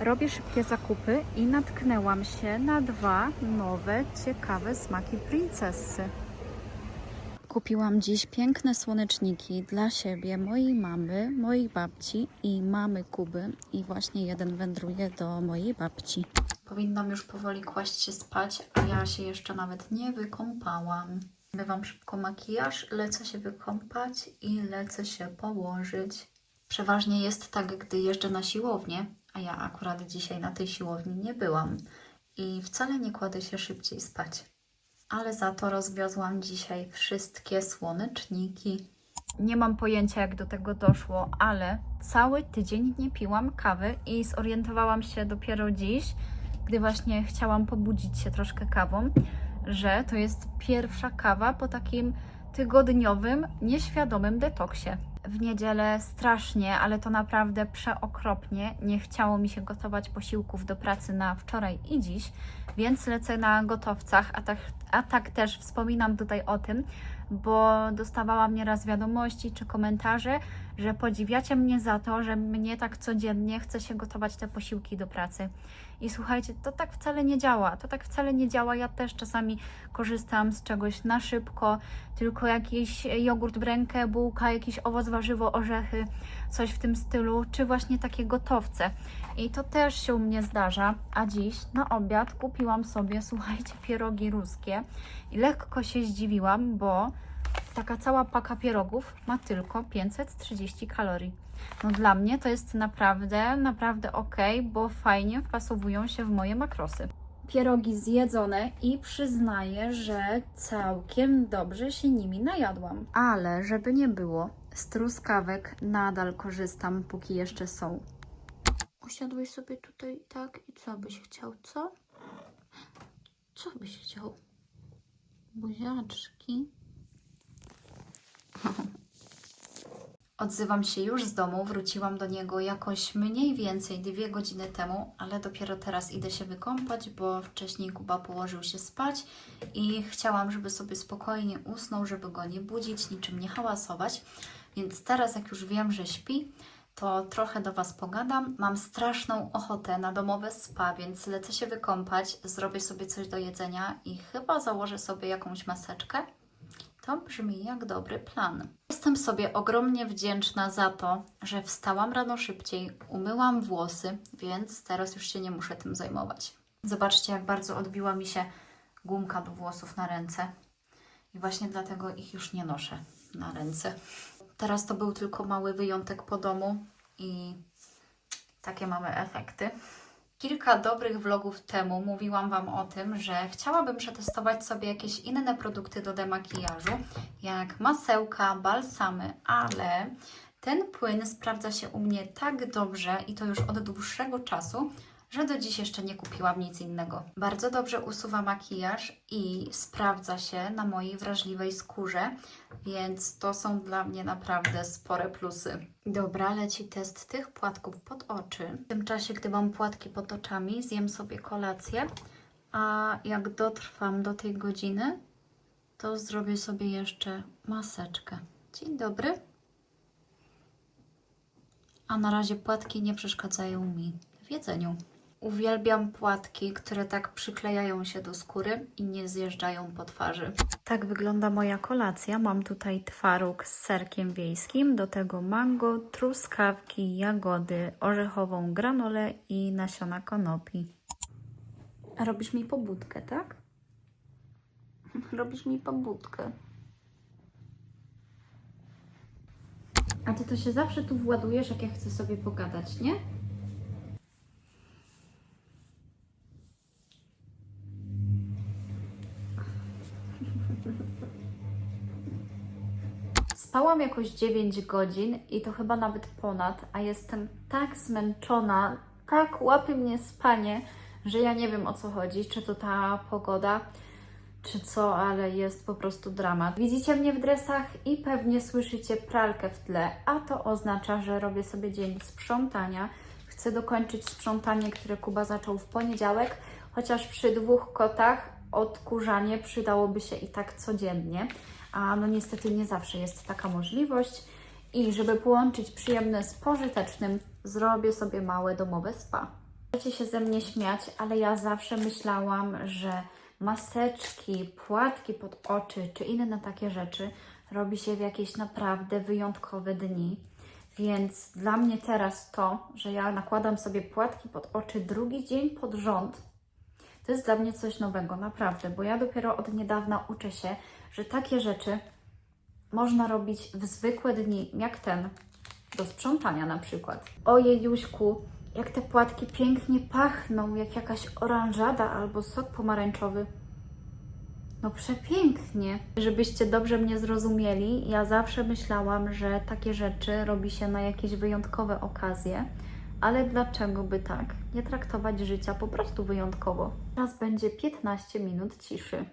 Robię szybkie zakupy i natknęłam się na dwa nowe, ciekawe smaki princessy. Kupiłam dziś piękne słoneczniki dla siebie, mojej mamy, mojej babci i mamy Kuby. I właśnie jeden wędruje do mojej babci. Powinnam już powoli kłaść się spać, a ja się jeszcze nawet nie wykąpałam. Bywam szybko makijaż, lecę się wykąpać i lecę się położyć. Przeważnie jest tak, gdy jeżdżę na siłownię, a ja akurat dzisiaj na tej siłowni nie byłam i wcale nie kładę się szybciej spać. Ale za to rozwiozłam dzisiaj wszystkie słoneczniki. Nie mam pojęcia, jak do tego doszło, ale cały tydzień nie piłam kawy i zorientowałam się dopiero dziś, gdy właśnie chciałam pobudzić się troszkę kawą, że to jest pierwsza kawa po takim tygodniowym, nieświadomym detoksie. W niedzielę strasznie, ale to naprawdę przeokropnie. Nie chciało mi się gotować posiłków do pracy na wczoraj i dziś, więc lecę na gotowcach, a tak, a tak też wspominam tutaj o tym, bo dostawałam nieraz wiadomości czy komentarze, że podziwiacie mnie za to, że mnie tak codziennie chce się gotować te posiłki do pracy. I słuchajcie, to tak wcale nie działa. To tak wcale nie działa. Ja też czasami korzystam z czegoś na szybko, tylko jakiś jogurt w rękę, bułka, jakiś owoc, warzywo, orzechy, coś w tym stylu, czy właśnie takie gotowce. I to też się u mnie zdarza. A dziś na obiad kupiłam sobie, słuchajcie, pierogi ruskie i lekko się zdziwiłam, bo taka cała paka pierogów ma tylko 530 kalorii. No dla mnie to jest naprawdę, naprawdę ok, bo fajnie wpasowują się w moje makrosy. Pierogi zjedzone i przyznaję, że całkiem dobrze się nimi najadłam. Ale żeby nie było, z truskawek nadal korzystam, póki jeszcze są. Usiadłeś sobie tutaj tak i co byś chciał, co? Co byś chciał? Buziaczki. Odzywam się już z domu, wróciłam do niego jakoś mniej więcej dwie godziny temu, ale dopiero teraz idę się wykąpać, bo wcześniej Kuba położył się spać i chciałam, żeby sobie spokojnie usnął, żeby go nie budzić, niczym nie hałasować. Więc teraz, jak już wiem, że śpi, to trochę do Was pogadam. Mam straszną ochotę na domowe spa, więc lecę się wykąpać, zrobię sobie coś do jedzenia i chyba założę sobie jakąś maseczkę. To brzmi jak dobry plan. Jestem sobie ogromnie wdzięczna za to, że wstałam rano szybciej, umyłam włosy, więc teraz już się nie muszę tym zajmować. Zobaczcie, jak bardzo odbiła mi się gumka do włosów na ręce. I właśnie dlatego ich już nie noszę na ręce. Teraz to był tylko mały wyjątek po domu i takie mamy efekty. Kilka dobrych vlogów temu mówiłam Wam o tym, że chciałabym przetestować sobie jakieś inne produkty do demakijażu, jak masełka, balsamy, ale ten płyn sprawdza się u mnie tak dobrze i to już od dłuższego czasu, że do dziś jeszcze nie kupiłam nic innego. Bardzo dobrze usuwa makijaż i sprawdza się na mojej wrażliwej skórze, więc to są dla mnie naprawdę spore plusy. Dobra, leci test tych płatków pod oczy. W tym czasie, gdy mam płatki pod oczami, zjem sobie kolację, a jak dotrwam do tej godziny, to zrobię sobie jeszcze maseczkę. Dzień dobry. A na razie płatki nie przeszkadzają mi w jedzeniu. Uwielbiam płatki, które tak przyklejają się do skóry i nie zjeżdżają po twarzy. Tak wygląda moja kolacja. Mam tutaj twaróg z serkiem wiejskim, do tego mango, truskawki, jagody, orzechową granolę i nasiona konopi. A robisz mi pobudkę, tak? Robisz mi pobudkę. A ty to się zawsze tu władujesz, jak ja chcę sobie pogadać, nie? Spałam jakoś 9 godzin i to chyba nawet ponad, a jestem tak zmęczona, tak łapie mnie spanie, że ja nie wiem o co chodzi, czy to ta pogoda, czy co, ale jest po prostu dramat. Widzicie mnie w dresach i pewnie słyszycie pralkę w tle, a to oznacza, że robię sobie dzień sprzątania. Chcę dokończyć sprzątanie, które Kuba zaczął w poniedziałek, chociaż przy dwóch kotach odkurzanie przydałoby się i tak codziennie, a no niestety nie zawsze jest taka możliwość. I żeby połączyć przyjemne z pożytecznym, zrobię sobie małe domowe spa. Możecie się ze mnie śmiać, ale ja zawsze myślałam, że maseczki, płatki pod oczy czy inne takie rzeczy robi się w jakieś naprawdę wyjątkowe dni. Więc dla mnie teraz to, że ja nakładam sobie płatki pod oczy drugi dzień pod rząd, to jest dla mnie coś nowego, naprawdę, bo ja dopiero od niedawna uczę się, że takie rzeczy można robić w zwykłe dni, jak ten, do sprzątania na przykład. Ojej, Juśku, jak te płatki pięknie pachną, jak jakaś oranżada albo sok pomarańczowy. No przepięknie. Żebyście dobrze mnie zrozumieli, ja zawsze myślałam, że takie rzeczy robi się na jakieś wyjątkowe okazje, ale dlaczego by tak? Nie traktować życia po prostu wyjątkowo. Teraz będzie 15 minut ciszy.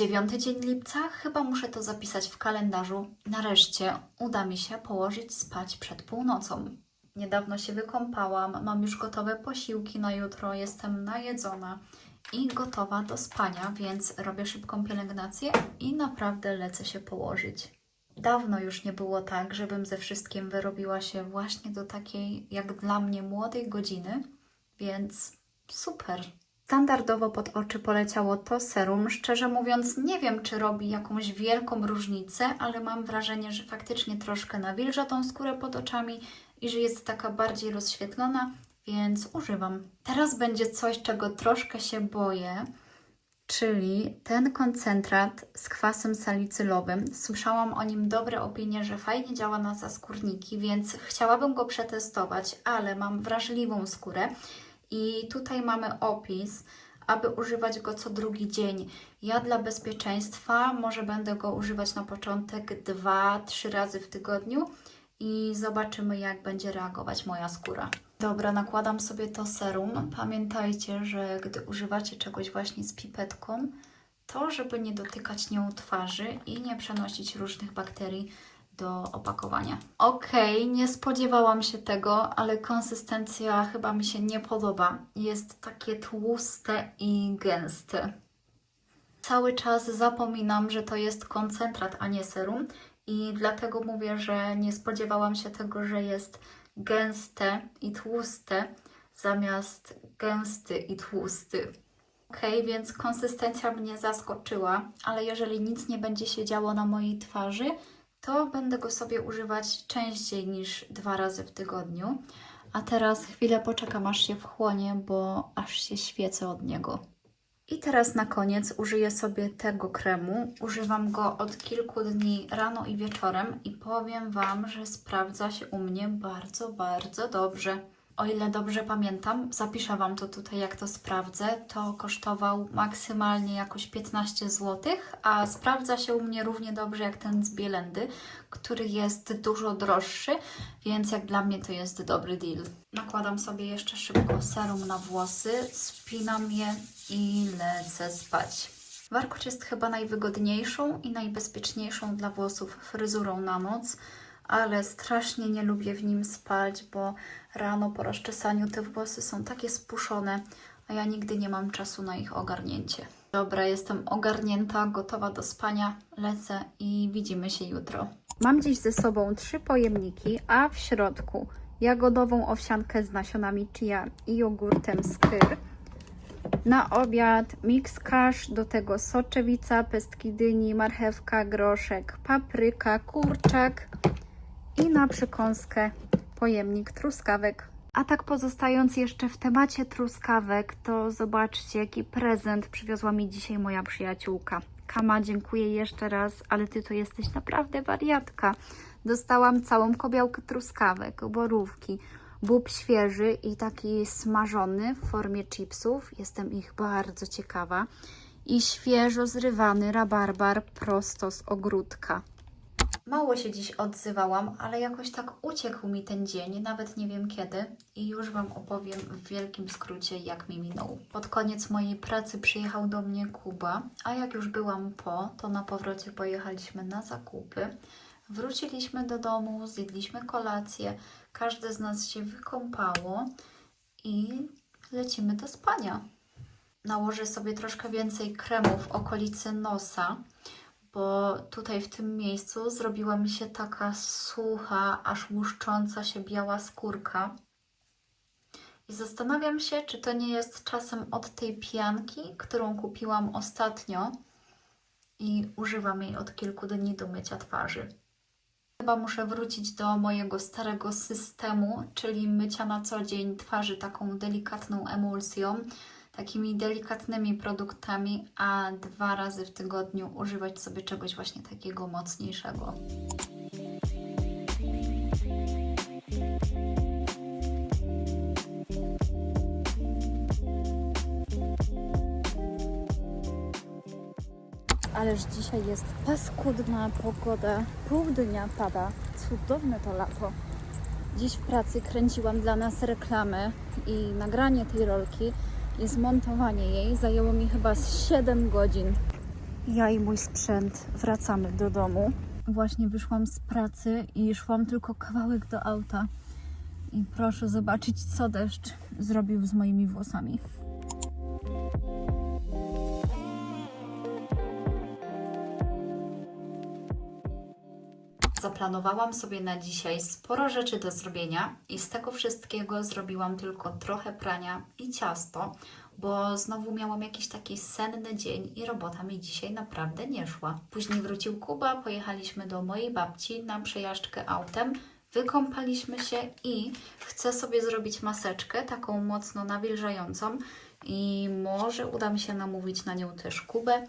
Dziewiąty dzień lipca, chyba muszę to zapisać w kalendarzu. Nareszcie uda mi się położyć spać przed północą. Niedawno się wykąpałam, mam już gotowe posiłki na jutro, jestem najedzona i gotowa do spania, więc robię szybką pielęgnację i naprawdę lecę się położyć. Dawno już nie było tak, żebym ze wszystkim wyrobiła się właśnie do takiej, jak dla mnie, młodej godziny, więc super. Standardowo pod oczy poleciało to serum. Szczerze mówiąc, nie wiem, czy robi jakąś wielką różnicę, ale mam wrażenie, że faktycznie troszkę nawilża tą skórę pod oczami i że jest taka bardziej rozświetlona, więc używam. Teraz będzie coś, czego troszkę się boję, czyli ten koncentrat z kwasem salicylowym. Słyszałam o nim dobre opinie, że fajnie działa na zaskórniki, więc chciałabym go przetestować, ale mam wrażliwą skórę. I tutaj mamy opis, aby używać go co drugi dzień. Ja dla bezpieczeństwa może będę go używać na początek 2-3 razy w tygodniu i zobaczymy, jak będzie reagować moja skóra. Dobra, nakładam sobie to serum. Pamiętajcie, że gdy używacie czegoś właśnie z pipetką, to żeby nie dotykać nią twarzy i nie przenosić różnych bakterii do opakowania. Okej, nie spodziewałam się tego, ale konsystencja chyba mi się nie podoba. Jest takie tłuste i gęste. Cały czas zapominam, że to jest koncentrat, a nie serum i dlatego mówię, że nie spodziewałam się tego, że jest gęste i tłuste zamiast gęsty i tłusty. Ok, więc konsystencja mnie zaskoczyła, ale jeżeli nic nie będzie się działo na mojej twarzy, to będę go sobie używać częściej niż dwa razy w tygodniu. A teraz chwilę poczekam, aż się wchłonie, bo aż się świecę od niego. I teraz na koniec użyję sobie tego kremu. Używam go od kilku dni rano i wieczorem i powiem Wam, że sprawdza się u mnie bardzo, bardzo dobrze. O ile dobrze pamiętam, zapiszę Wam to tutaj, jak to sprawdzę, to kosztował maksymalnie jakoś 15 zł, a sprawdza się u mnie równie dobrze jak ten z Bielendy, który jest dużo droższy, więc jak dla mnie to jest dobry deal. Nakładam sobie jeszcze szybko serum na włosy, spinam je i lecę spać. Warkocz jest chyba najwygodniejszą i najbezpieczniejszą dla włosów fryzurą na noc, ale strasznie nie lubię w nim spać, bo rano po rozczesaniu te włosy są takie spuszone, a ja nigdy nie mam czasu na ich ogarnięcie. Dobra, jestem ogarnięta, gotowa do spania, lecę i widzimy się jutro. Mam dziś ze sobą trzy pojemniki, a w środku jagodową owsiankę z nasionami chia i jogurtem z kyr. Na obiad mix kasz, do tego soczewica, pestki dyni, marchewka, groszek, papryka, kurczak i na przekąskę pojemnik truskawek. A tak pozostając jeszcze w temacie truskawek, to zobaczcie jaki prezent przywiozła mi dzisiaj moja przyjaciółka. Kama, dziękuję jeszcze raz, ale ty to jesteś naprawdę wariatka. Dostałam całą kobiałkę truskawek, borówki, bób świeży i taki smażony w formie chipsów. Jestem ich bardzo ciekawa. I świeżo zrywany rabarbar prosto z ogródka. Mało się dziś odzywałam, ale jakoś tak uciekł mi ten dzień, nawet nie wiem kiedy, i już Wam opowiem w wielkim skrócie, jak mi minął. Pod koniec mojej pracy przyjechał do mnie Kuba, a jak już byłam po, to na powrocie pojechaliśmy na zakupy. Wróciliśmy do domu, zjedliśmy kolację, każde z nas się wykąpało i lecimy do spania. Nałożę sobie troszkę więcej kremu w okolicy nosa, bo tutaj w tym miejscu zrobiła mi się taka sucha, aż łuszcząca się biała skórka. I zastanawiam się, czy to nie jest czasem od tej pianki, którą kupiłam ostatnio i używam jej od kilku dni do mycia twarzy. Chyba muszę wrócić do mojego starego systemu, czyli mycia na co dzień twarzy taką delikatną emulsją, takimi delikatnymi produktami, a dwa razy w tygodniu używać sobie czegoś właśnie takiego mocniejszego. Ależ dzisiaj jest paskudna pogoda, pół dnia pada, cudowne to lato. Dziś w pracy kręciłam dla nas reklamę i nagranie tej rolki i zmontowanie jej zajęło mi chyba z 7 godzin. Ja i mój sprzęt wracamy do domu. Właśnie wyszłam z pracy i szłam tylko kawałek do auta. I proszę zobaczyć, co deszcz zrobił z moimi włosami. Zaplanowałam sobie na dzisiaj sporo rzeczy do zrobienia i z tego wszystkiego zrobiłam tylko trochę prania i ciasto, bo znowu miałam jakiś taki senny dzień i robota mi dzisiaj naprawdę nie szła. Później wrócił Kuba, pojechaliśmy do mojej babci na przejażdżkę autem, wykąpaliśmy się i chcę sobie zrobić maseczkę, taką mocno nawilżającą i może uda mi się namówić na nią też Kubę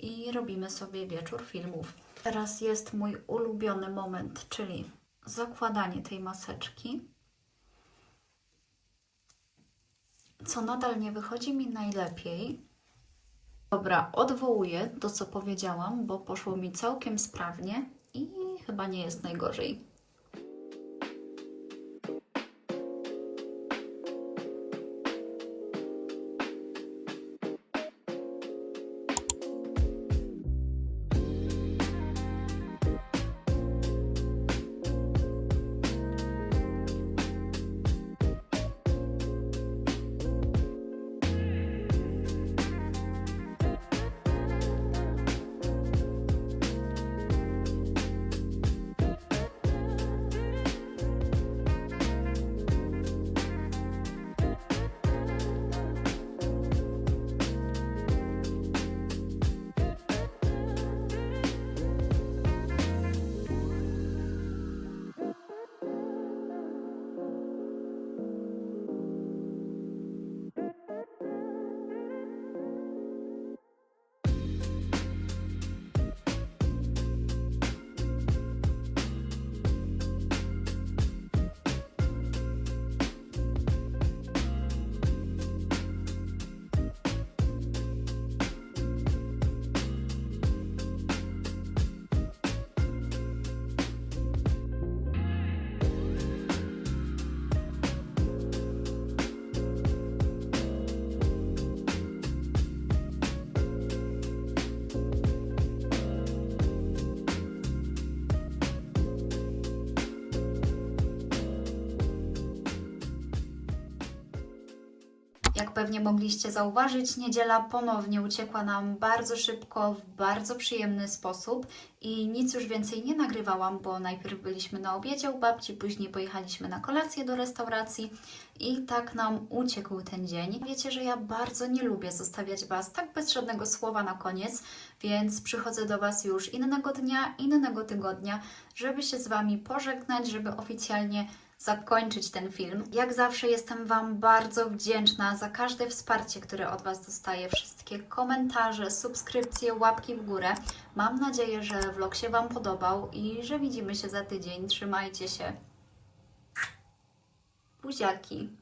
i robimy sobie wieczór filmów. Teraz jest mój ulubiony moment, czyli zakładanie tej maseczki. Co nadal nie wychodzi mi najlepiej. Dobra, odwołuję to, co powiedziałam, bo poszło mi całkiem sprawnie i chyba nie jest najgorzej. Jak pewnie mogliście zauważyć, niedziela ponownie uciekła nam bardzo szybko, w bardzo przyjemny sposób i nic już więcej nie nagrywałam, bo najpierw byliśmy na obiedzie u babci, później pojechaliśmy na kolację do restauracji i tak nam uciekł ten dzień. Wiecie, że ja bardzo nie lubię zostawiać Was tak bez żadnego słowa na koniec, więc przychodzę do Was już innego dnia, innego tygodnia, żeby się z Wami pożegnać, żeby oficjalnie zakończyć ten film. Jak zawsze jestem Wam bardzo wdzięczna za każde wsparcie, które od Was dostaję, wszystkie komentarze, subskrypcje, łapki w górę. Mam nadzieję, że vlog się Wam podobał i że widzimy się za tydzień. Trzymajcie się. Buziaki.